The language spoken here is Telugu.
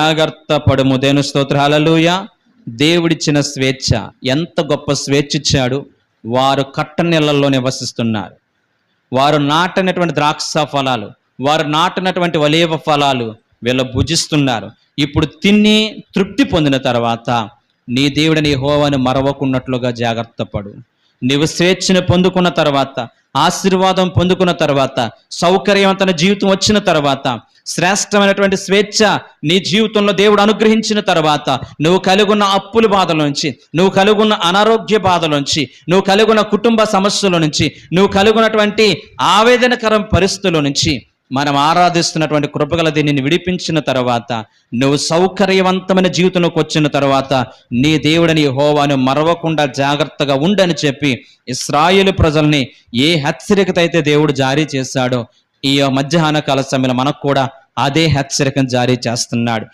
జాగ్రత్త పడుము దేను స్తోత్రాలలుయ దేవుడిచ్చిన స్వేచ్ఛ. ఎంత గొప్ప స్వేచ్ఛ ఇచ్చాడు. వారు కట్ట నీళ్ళల్లో నివసిస్తున్నారు వారు నాటినటువంటి ద్రాక్ష ఫలాలు వారు నాటినటువంటి వలేవ ఫలాలు వీళ్ళు భుజిస్తున్నారు. ఇప్పుడు తిని తృప్తి పొందిన తర్వాత నీ దేవుడిని హోవాని మరవకున్నట్లుగా జాగ్రత్త పడు నీవు స్వేచ్ఛను పొందుకున్న తర్వాత ఆశీర్వాదం పొందుకున్న తర్వాత సౌకర్యవంతమైన జీవితం వచ్చిన తర్వాత శ్రేష్టమైనటువంటి స్వేచ్ఛ నీ జీవితంలో దేవుడు అనుగ్రహించిన తర్వాత నువ్వు కలుగున్న అప్పుల బాధల నుంచి నువ్వు కలుగున్న అనారోగ్య బాధల నుంచి నువ్వు కలుగున్న కుటుంబ సమస్యల నుంచి నువ్వు కలుగున్నటువంటి ఆవేదనకరం పరిస్థితుల నుంచి మనం ఆరాధిస్తున్నటువంటి కృపగల దీనిని విడిపించిన తర్వాత నువ్వు సౌకర్యవంతమైన జీవితంలోకి వచ్చిన తర్వాత నీ దేవుడిని హోవాను మరవకుండా జాగ్రత్తగా ఉండని చెప్పి ఇస్రాయేలు ప్రజల్ని ఏ హెచ్చరికత అయితే దేవుడు జారీ చేశాడో ఈ మధ్యాహ్న కాల సమయంలో మనకు కూడా అదే హెచ్చరికను జారీ చేస్తున్నాడు.